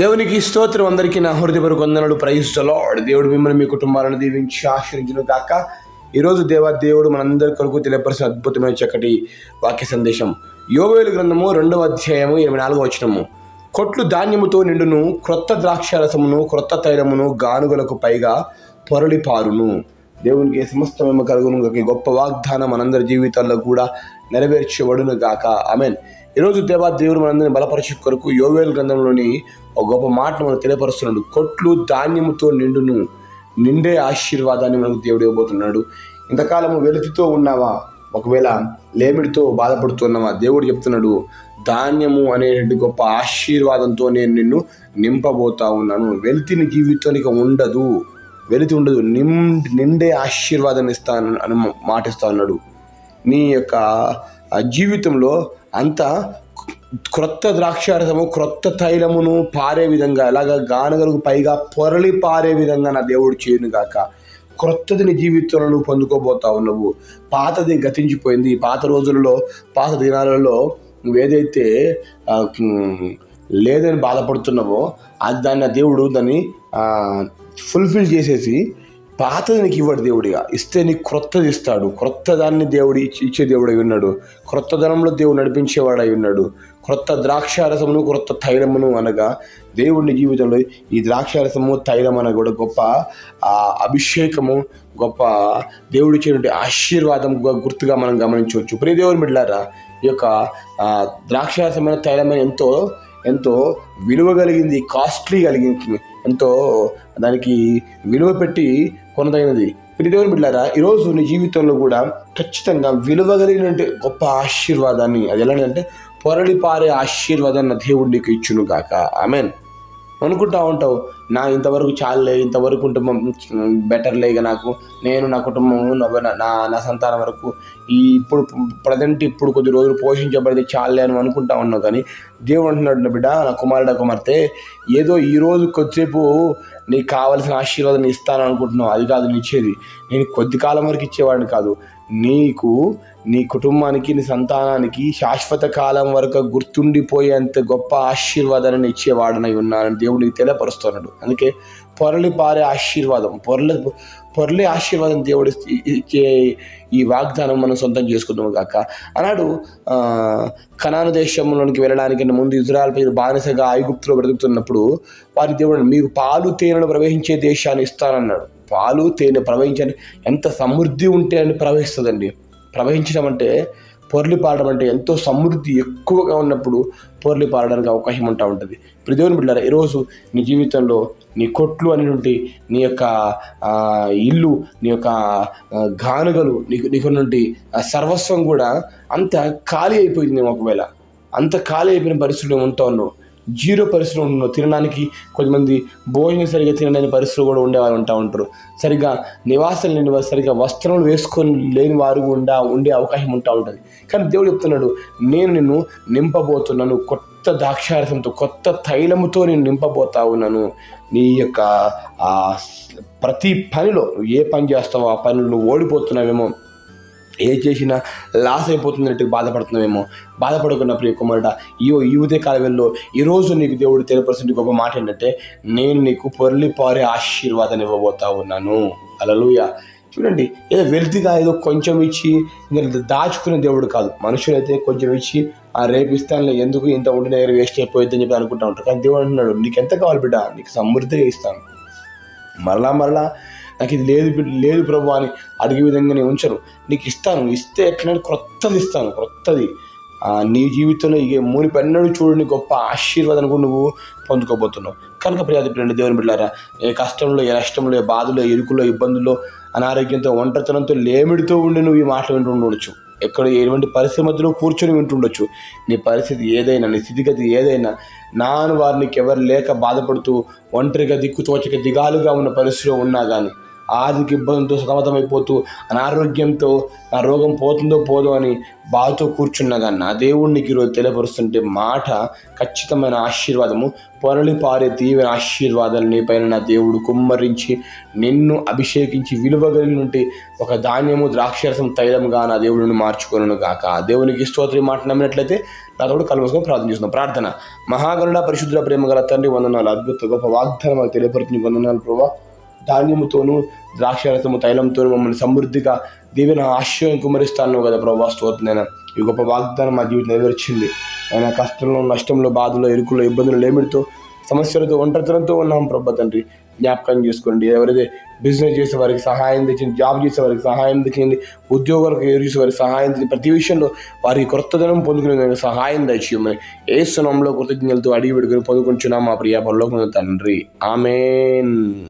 దేవునికి స్తోత్రం. అందరికీ నా హృదయపూర్వక వందనలు. ప్రయిస్తలాడ్ దేవుడు మిమ్మల్ని మీ కుటుంబాలను దీవించి ఆశ్రయించిన కాక ఈరోజు దేవా దేవుడు మనందరి కొరకు తెలియపరిచిన అద్భుతమైన చక్కటి వాక్య సందేశం. యోవేలు గ్రంథము రెండవ అధ్యాయము ఇరవై నాలుగో వచనము. కొట్లు ధాన్యముతో నిండును క్రొత్త ద్రాక్షారసమును క్రొత్త తైలమును గానుగలకు పైగా పొరలి పారును దేవునికి సమస్తమేమ కలుగును గొప్ప వాగ్దానం మనందరి జీవితాల్లో కూడా నెరవేర్చబడును గాక ఐ మీన్ ఈరోజు దేవా దేవుడు మనందరిని బలపరచు కొరకు యోవేల్ గ్రంథంలోని ఒక గొప్ప మాటను మనకు తెలియపరుస్తున్నాడు. కొట్లు ధాన్యముతో నిండును. నిండే ఆశీర్వాదాన్ని మనకు దేవుడు ఇవ్వబోతున్నాడు. ఇంతకాలము వెలుతితో ఉన్నావా? ఒకవేళ లేమిడితో బాధపడుతున్నావా? దేవుడు చెప్తున్నాడు ధాన్యము అనేటువంటి గొప్ప ఆశీర్వాదంతో నేను నిన్ను నింపబోతా ఉన్నాను. వెలితిని జీవితానికి ఉండదు. వెలితి ఉండదు. నిం నిండే ఆశీర్వాదం ఇస్తాను అని మాటిస్తా ఉన్నాడు. నీ యొక్క జీవితంలో అంత క్రొత్త ద్రాక్షారసము క్రొత్త తైలమును పారే విధంగా ఎలాగ గానగలకు పైగా పొరలి పారే విధంగా నా దేవుడు చేయను గాక. క్రొత్తది నీ జీవితంలో నువ్వు పొందుకోబోతా ఉన్నావు. పాతది గతించిపోయింది. పాత రోజులలో పాత దినాలలో నువ్వేదైతే లేదని బాధపడుతున్నావో అది దాన్ని ఆ దేవుడు దాన్ని ఫుల్ఫిల్ చేసేసి పాతది నీకు ఇవ్వడు దేవుడిగా. ఇస్తే నీకు క్రొత్తది ఇస్తాడు. క్రొత్త దాన్ని దేవుడు ఇచ్చి ఇచ్చే దేవుడు అయి ఉన్నాడు. క్రొత్త ధనంలో దేవుడు నడిపించేవాడై అయి ఉన్నాడు. క్రొత్త ద్రాక్షారసమును క్రొత్త తైలమును అనగా దేవుడిని జీవితంలో ఈ ద్రాక్షారసము తైలం అన కూడా గొప్ప అభిషేకము గొప్ప దేవుడు ఇచ్చేటువంటి ఆశీర్వాదం గుర్తుగా మనం గమనించవచ్చు. ప్రియ దేవుని బిడ్డారా ఈ యొక్క ద్రాక్షారసమైన తైలమైన ఎంతో ఎంతో విలువ కలిగింది కాస్ట్లీ కలిగింది. ఎంతో దానికి విలువ పెట్టి కొనదగినది. ప్రియదేవుని బిడ్డారా ఈరోజు నీ జీవితంలో కూడా ఖచ్చితంగా విలువ గొప్ప ఆశీర్వాదాన్ని అది ఎలాంటి పొరడి పారే ఆశీర్వాదాన్ని దేవుడికి ఇచ్చును కాక ఇచ్చును మీన్ ఆమెన్. అనుకుంటా ఉంటావు. నా ఇంతవరకు చాలులే ఇంతవరకు కుటుంబం బెటర్లే ఇక నాకు నేను నా కుటుంబం నా నా- సంతానం వరకు ఈ ఇప్పుడు ప్రజెంట్ ఇప్పుడు కొద్ది రోజులు పోషించబడితే చాలులే అని అనుకుంటా ఉన్నావు కానీ దేవుడు అంటున్నాడు బిడ్డ నా కుమారుడు కుమార్తె ఏదో ఈ రోజు కొద్దిసేపు నీకు కావలసిన ఆశీర్వాదం ఇస్తాను అనుకుంటున్నావు. అది కాదు నేను ఇచ్చేది నేను కొద్ది కాలం వరకు ఇచ్చేవాడిని కాదు. నీకు నీ కుటుంబానికి నీ సంతానానికి శాశ్వత కాలం వరకు గుర్తుండిపోయేంత గొప్ప ఆశీర్వాదాన్ని ఇచ్చేవాడనై ఉన్నానని దేవుడికి తెలియపరుస్తున్నాడు. అందుకే పొరలి పారే ఆశీర్వాదం పొరలి పొరలే ఆశీర్వాదం దేవుడి ఇచ్చే ఈ వాగ్దానం మనం సొంతం చేసుకుందాం కాక అన్నాడు కనాను దేశంలోనికి వెళ్ళడానికి ముందు ఇజ్రాయల్ ప్రజలు బానిసగా ఐగుప్తులో బ్రతుకుతున్నప్పుడు వారి దేవుడు మీకు పాలు తేనెను ప్రవహించే దేశాన్ని ఇస్తానన్నాడు. పాలు తేనె ప్రవహించని ఎంత సమృద్ధి ఉంటే అని ప్రవహిస్తుందండి. ప్రవహించడం అంటే పొర్లి పాడడం అంటే ఎంతో సమృద్ధి ఎక్కువగా ఉన్నప్పుడు పొర్లి పాడడానికి అవకాశం ఉంటా ఉంటుంది. ఇప్పుడు దేవుని బిడ్డారా ఈరోజు నీ జీవితంలో నీ కొట్లు అనేటువంటి నీ యొక్క ఇల్లు నీ యొక్క గానుగలు నీకు నీకు నుండి సర్వస్వం కూడా అంత ఖాళీ అయిపోయింది ఒకవేళ. అంత ఖాళీ అయిపోయిన పరిస్థితులు ఉంటా ఉన్నావు జీరో పరిస్థితులు ఉన్నావు తినడానికి కొంతమంది భోజనం సరిగా తినలేని పరిస్థితులు కూడా ఉండేవారు ఉంటా ఉంటారు. సరిగా నివాసం లేని వారు సరిగా వస్త్రములు వేసుకొని లేని వారు ఉండా ఉండే అవకాశం ఉంటా ఉంటుంది. కానీ దేవుడు చెప్తున్నాడు నేను నిన్ను నింపబోతున్నాను కొత్త ద్రాక్షారసంతో కొత్త తైలముతో నేను నింపబోతా ఉన్నాను. నీ యొక్క ప్రతి పనిలో నువ్వు ఏ పని చేస్తావో ఆ పనిలో నువ్వు ఓడిపోతున్నావేమో ఏ చేసినా లాస్ అయిపోతున్నట్టు బాధపడుతున్నామేమో. బాధపడకుండా ప్రియ కుమారుడ ఈ ఈ ఉదయ కాలంలో ఈరోజు నీకు దేవుడు తెలియపరిచిన గొప్ప మాట ఏంటంటే నేను నీకు పొరలి పారే ఆశీర్వాదాన్ని ఇవ్వబోతా ఉన్నాను. అలలుయ చూడండి ఏదో వెల్తిగా ఏదో కొంచెం ఇచ్చి ఇంకా దాచుకునే దేవుడు కాదు. మనుషులైతే కొంచెం ఇచ్చి ఆ రేపిస్తానులే ఎందుకు ఇంత ఉండి దగ్గర వేస్ట్ అయిపోయిద్దని చెప్పి అనుకుంటా ఉంటారు. కానీ దేవుడు అంటున్నాడు నీకు ఎంత కావాలి బిడ్డ? నీకు సమృద్ధిగా ఇస్తాను. మరలా మరలా నాకు ఇది లేదు లేదు ప్రభు అని అడిగే విధంగానే ఉంచరు. నీకు ఇస్తాను ఇస్తే ఎట్లా క్రొత్తది ఇస్తాను క్రొత్తది. ఆ, నీ జీవితంలో ఇక మూని పెన్నడు చూడని గొప్ప ఆశీర్వాదం కూడా నువ్వు పొందుకోబోతున్నావు. కనుక ప్రియాది ప్రియండి దేవుని బిడ్డారా ఏ కష్టంలో ఏ నష్టంలో ఏ బాధలో ఇరుకులో ఇబ్బందుల్లో అనారోగ్యంతో ఒంటరితనంతో లేమిడితో ఉండి నువ్వు ఈ మాటలు వింటూ ఉండవచ్చు ఎక్కడ ఎటువంటి పరిస్థితి మధ్యలో కూర్చొని వింటుండొచ్చు. నీ పరిస్థితి ఏదైనా నీ స్థితిగతి ఏదైనా నాను వారినికి ఎవరు లేక బాధపడుతూ ఒంటరిగా దిక్కు తోచక దిగాలుగా ఉన్న పరిస్థితిలో ఉన్నా కానీ ఆర్థిక ఇబ్బందులతో సతమతమైపోతూ అనారోగ్యంతో నా రోగం పోతుందో పోదో అని బాధతో కూర్చున్నగా నా దేవుడికి ఈరోజు తెలియపరుస్తుంటే మాట ఖచ్చితమైన ఆశీర్వాదము. పొరలి పారే దీవెన ఆశీర్వాదాలు నీ పైన నా దేవుడు కుమ్మరించి నిన్ను అభిషేకించి విలువ ఉంటే ఒక ధాన్యము ద్రాక్షరసం తైలంగా నా దేవుడిని మార్చుకొను గాక. దేవునికి స్తోత్రం మాట నమ్మినట్లయితే నా తోడు కలుసుకొని ప్రార్థన చేస్తున్నాం. ప్రార్థన. మహాగరుడ పరిశుద్ధ ప్రేమ గల తండ్రి వందనాలు. అద్భుత గొప్ప వాగ్దానం తెలియపరుచుని వందనాలు ప్రభావ ధాన్యముతోనూ ద్రాక్షరసము తైలంతోనూ మమ్మల్ని సమృద్ధిగా దీవెన ఆశ్రయం కుమరిస్తాను కదా ప్రభా స్తోత్రనైనా ఈ గొప్ప వాగ్దానం మా జీవితం నెరవేర్చింది. ఆయన కష్టంలో నష్టంలో బాధలో ఇరుకులో ఇబ్బందులు లేమిడితో సమస్యలతో ఒంటరితనంతో ఉన్నాం ప్రభా తండ్రి. జ్ఞాపకం చేసుకోండి ఎవరైతే బిజినెస్ చేసే వారికి సహాయం తెచ్చింది జాబ్ చేసే వారికి సహాయం తెచ్చింది ఉద్యోగాలకు ఎదురు చేసే వారికి సహాయం తెచ్చింది ప్రతి విషయంలో వారికి కొత్తదనం పొందుకునే సహాయం దయచేయమని ఏ స్థలంలో కృతజ్ఞతలతో అడిగి పెడుకుని పొందుకుంటున్నాం మా ప్రియ పరలోకం తండ్రి. ఆమెన్.